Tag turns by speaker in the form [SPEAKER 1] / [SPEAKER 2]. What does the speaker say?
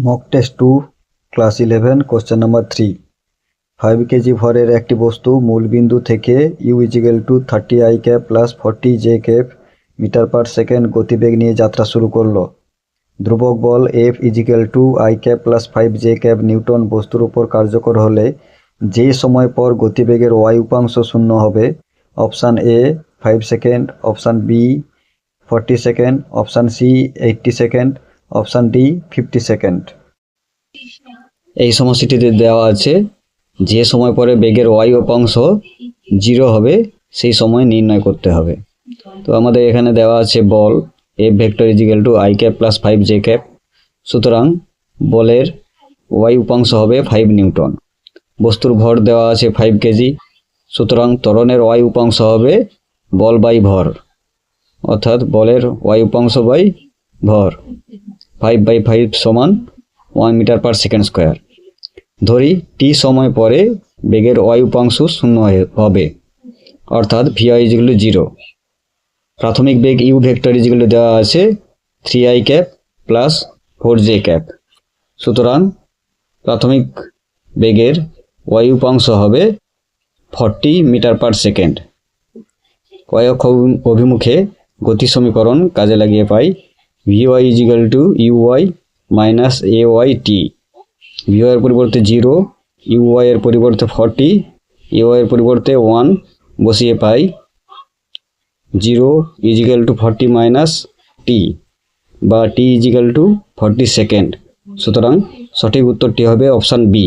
[SPEAKER 1] Mock test two class eleven question number three five kg ভরের একটি বস্তু মূলবিন্দু থেকে U is equal to thirty I cap plus forty J cap metre per second গতিবেগ নিয়ে যাত্রা শুরু করল। ধ্রুবক বল F is equal to I cap plus five J cap newton বস্তুর উপর কার্যকর হলে যে সময় পর গতিবেগের ওয়াই উপাংশ শূন্য হবে option A five second option B forty second option C eighty second option D fifty second এই সমস্যাটিতে দেওয়া আছে, যে সময় পরে বেগের ওয়াই উপাংশ জিরো হবে, সেই সময় নির্ণয় করতে হবে। তো আমাদের এখানে দেওয়া আছে বল F vector is equal to I cap plus five J cap সুতরাং বলের ওয়াই উপাংশ হবে ফাইভ নিউটন। বস্তুর ভর দেওয়া আছে ফাইভ কেজি সুতরাং ত্বরণের ওয়াই উপাংশ হবে বল বাই ভর। অর্থাৎ বলের ওয়াই উপাংশ বাই ভর। ফাইভ বাই ফাইভ সমান one metre per second square ধরি টি সময় পরে বেগের ওয়াই উপাংশ শূন্য হবে, অর্থাৎ ভিআই যেগুলো জিরো প্রাথমিক বেগ ইউ ভেক্টর যেগুলো দেওয়া আছে three I cap plus four J cap সুতরাং প্রাথমিক বেগের ওয়াই উপাংশ হবে ফর্টি মিটার পার সেকেন্ড কয়েক অভি- অভিমুখে গতি সমীকরণ কাজে লাগিয়ে পাই V Y is equal to U Y minus A Y T V Y এর পরিবর্তে জিরো ইউ ওয়াই এর পরিবর্তে ফর্টি এ ওয়াই পরিবর্তে ওয়ান বসিয়ে পাই zero is equal to forty minus T বা T is equal to forty second সুতরাং সঠিক উত্তরটি হবে অপশান বি